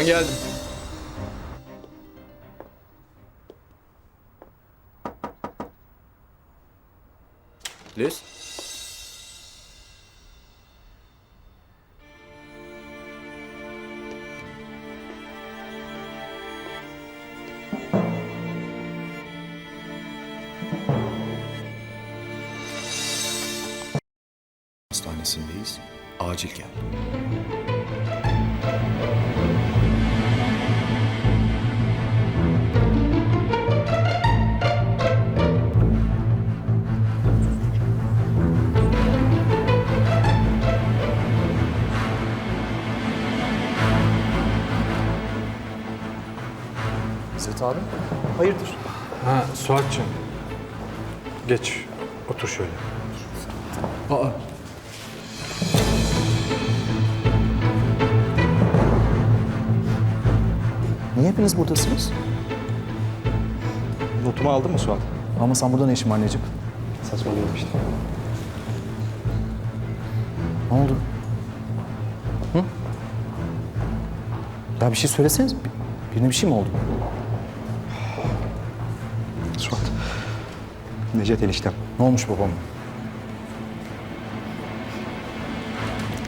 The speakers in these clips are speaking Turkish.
Ben geldim. Liz? Hastanesindeyiz. Acil gel. İzzet abi, hayırdır? Ha Suat'cığım. Geç. Otur şöyle. Aa, Niye hepiniz buradasınız? Notumu aldın mı Suat? Ama sen burada ne işin var anneciğim? Saçmalıyorum işte. Ne oldu? Hı? Ya bir şey söyleseniz. Bir- Birine bir şey mi oldu? Suat. Necdet eniştem. Ne olmuş babama?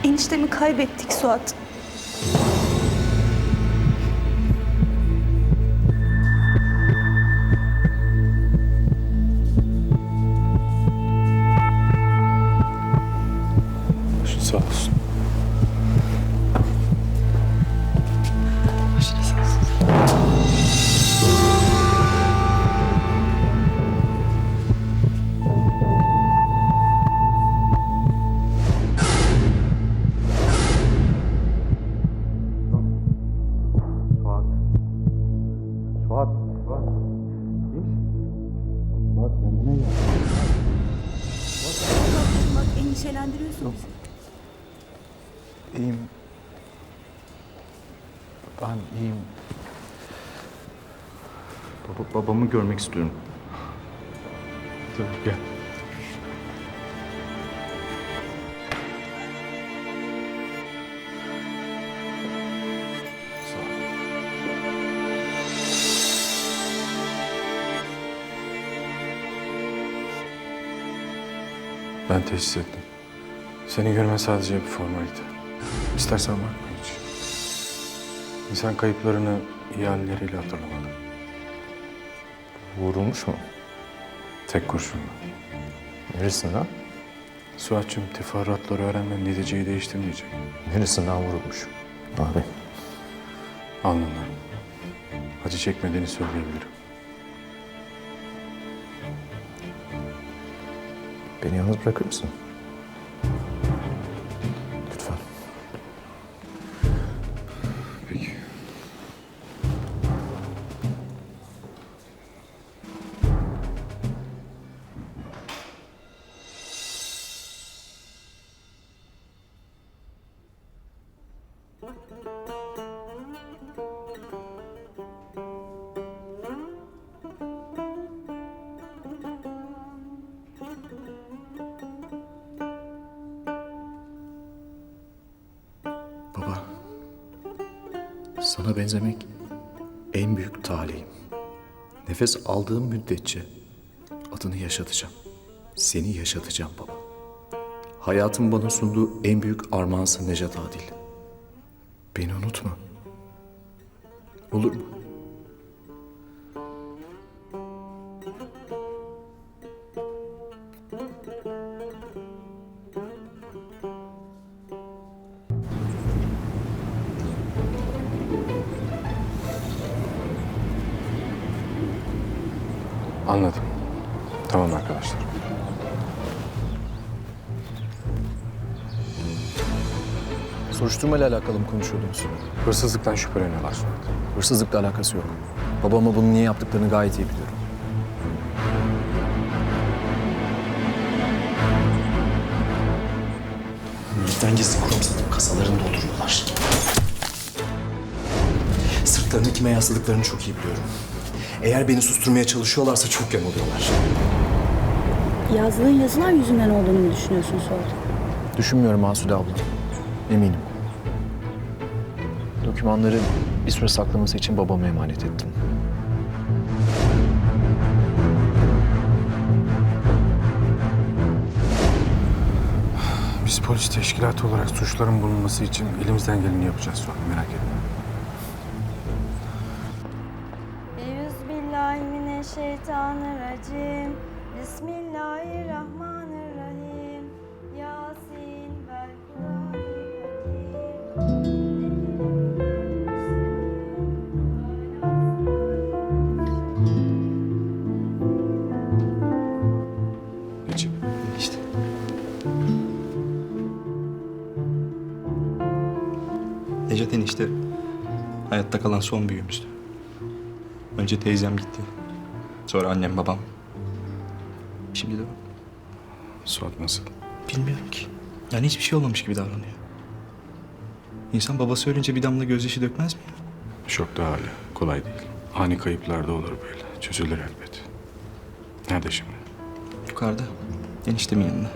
Eniştemi kaybettik Suat. Başın sağ olsun. Suat. İyiyim. Ben iyiyim. Baba, babamı görmek istiyorum. Dur gel. Ben teşhis ettim. Seni görmen sadece bir formalite. İstersen bakma hiç. İnsan kayıplarını iyi halleriyle hatırlamalı. Vurulmuş mu? Tek kurşunla. Neresinden? Suat'cığım teferruatları öğrenmen neticeyi değiştirmeyecek. Neresinden vurulmuş? Abi. Alnından. Acı çekmediğini söyleyebilirim. Beni yalnız bırakır mısın? Sana benzemek en büyük talihim. Nefes aldığım müddetçe adını yaşatacağım. Seni yaşatacağım baba. Hayatın bana sunduğu en büyük armağansın Necat Adil. Beni unutma. Olur mu? Anladım. Tamam arkadaşlar. Soruşturma ile alakalı mı konuşuyordunuz? Hırsızlıktan şüpheleniyorlar Suat. Hırsızlıkla alakası yok. Babama bunu niye yaptıklarını gayet iyi biliyorum. Milletten gizli kurum satıp kasalarını dolduruyorlar. Sırtlarını kime yasladıklarını çok iyi biliyorum. Eğer beni susturmaya çalışıyorlarsa çok yanılıyorlar. Yazdığın yazılar yüzünden olduğunu mu düşünüyorsun Suat? Düşünmüyorum Asude abla. Eminim. Dokümanları bir süre saklaması için babama emanet ettim. Biz polis teşkilatı olarak suçların bulunması için elimizden geleni yapacağız Suat merak etme. Euzubillahimineşşeytanirracim. Bismillahirrahmanirrahim. Yasin vel. İşte. Necat enişte hayatta kalan son büyüğümüzdü. Önce teyzem gitti. Sonra annem babam. Şimdi de o. Suat nasıl? Bilmiyorum ki. Yani hiçbir şey olmamış gibi davranıyor. İnsan babası ölünce bir damla gözyaşı dökmez mi ya? Şokta hala. Kolay değil. Ani kayıplarda olur böyle. Çözülür elbet. Nerede şimdi? Yukarıda. Eniştemin yanında.